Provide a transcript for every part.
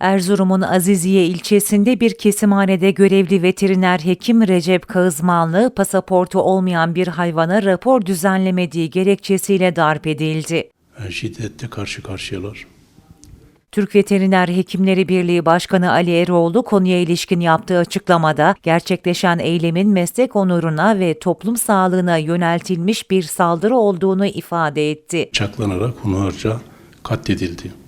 Erzurum'un Aziziye ilçesinde bir kesimhanede görevli veteriner hekim Recep Kağızmanlı, pasaportu olmayan bir hayvana rapor düzenlemediği gerekçesiyle darp edildi. Yani şiddetle karşı karşıyalar. Türk Veteriner Hekimleri Birliği Başkanı Ali Eroğlu konuya ilişkin yaptığı açıklamada gerçekleşen eylemin meslek onuruna ve toplum sağlığına yöneltilmiş bir saldırı olduğunu ifade etti. Bıçaklanarak hunharca katledildi.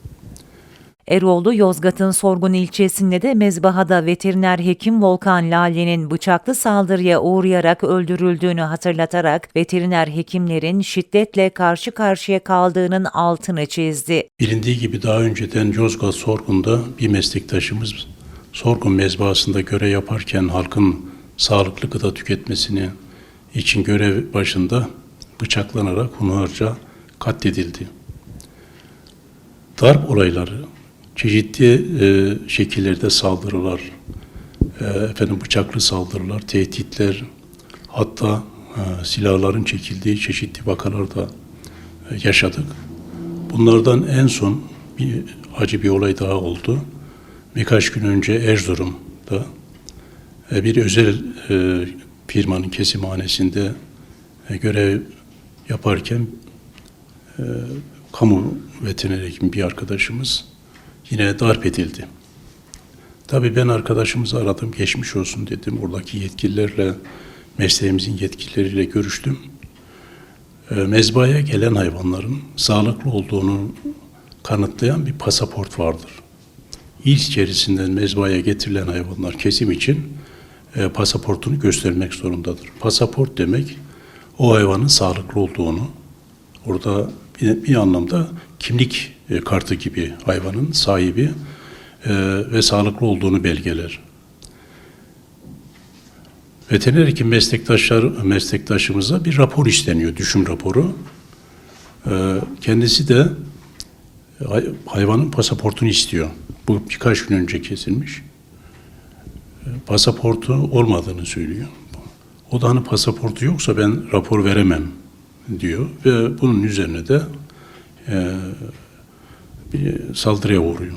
Eroğlu, Yozgat'ın Sorgun ilçesinde de mezbahada veteriner hekim Volkan Lale'nin bıçaklı saldırıya uğrayarak öldürüldüğünü hatırlatarak veteriner hekimlerin şiddetle karşı karşıya kaldığının altını çizdi. Bilindiği gibi daha önceden Yozgat Sorgun'da bir meslektaşımız Sorgun mezbahasında görev yaparken halkın sağlıklı gıda tüketmesini için görev başında bıçaklanarak hunharca katledildi. Darp olayları, çeşitli e, şekillerde saldırılar, e, efendim bıçaklı saldırılar, tehditler, hatta e, silahların çekildiği çeşitli vakalarda e, yaşadık. Bunlardan en son bir acı bir olay daha oldu. Birkaç gün önce Erzurum'da e, bir özel e, firmanın kesimhanesinde e, görev yaparken e, kamu veteriner hekim bir arkadaşımız yine darp edildi. Tabii ben arkadaşımızı aradım, geçmiş olsun dedim. Oradaki yetkililerle, mesleğimizin yetkilileriyle görüştüm. E, Mezbaya gelen hayvanların sağlıklı olduğunu kanıtlayan bir pasaport vardır. İl içerisinden mezbaya getirilen hayvanlar kesim için e, pasaportunu göstermek zorundadır. Pasaport demek o hayvanın sağlıklı olduğunu, orada bir, bir anlamda kimlik e, kartı gibi hayvanın sahibi e, ve sağlıklı olduğunu belgeler. Veteriner hekim meslektaşlar, meslektaşımıza bir rapor isteniyor, düşüm raporu. Ee, Kendisi de hay- hayvanın pasaportunu istiyor. Bu birkaç gün önce kesilmiş. Ee, Pasaportu olmadığını söylüyor. O da hani pasaportu yoksa ben rapor veremem diyor ve bunun üzerine de e, bir saldırıya uğruyor.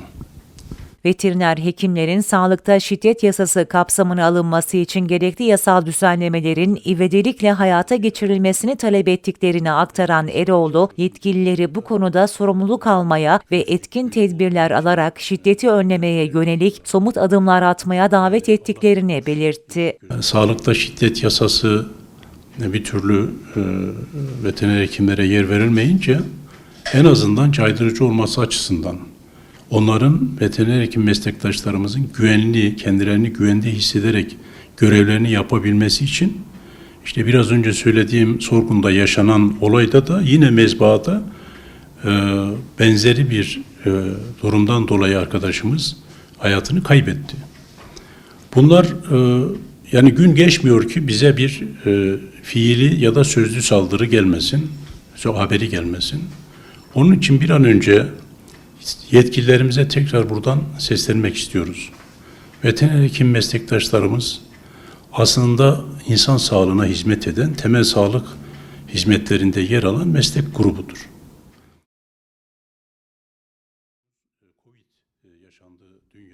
Veteriner hekimlerin sağlıkta şiddet yasası kapsamına alınması için gerekli yasal düzenlemelerin ivedilikle hayata geçirilmesini talep ettiklerini aktaran Eroğlu, yetkilileri bu konuda sorumluluk almaya ve etkin tedbirler alarak şiddeti önlemeye yönelik somut adımlar atmaya davet ettiklerini belirtti. Sağlıkta şiddet yasası bir türlü e, veteriner hekimlere yer verilmeyince en azından caydırıcı olması açısından onların veteriner hekim meslektaşlarımızın güvenli, kendilerini güvende hissederek görevlerini yapabilmesi için işte biraz önce söylediğim sorgunda yaşanan olayda da yine mezbahada e, benzeri bir e, durumdan dolayı arkadaşımız hayatını kaybetti. Bunlar e, yani gün geçmiyor ki bize bir e, fiili ya da sözlü saldırı gelmesin, haberi gelmesin. Onun için bir an önce yetkililerimize tekrar buradan seslenmek istiyoruz. Veteriner hekim meslektaşlarımız aslında insan sağlığına hizmet eden temel sağlık hizmetlerinde yer alan meslek grubudur.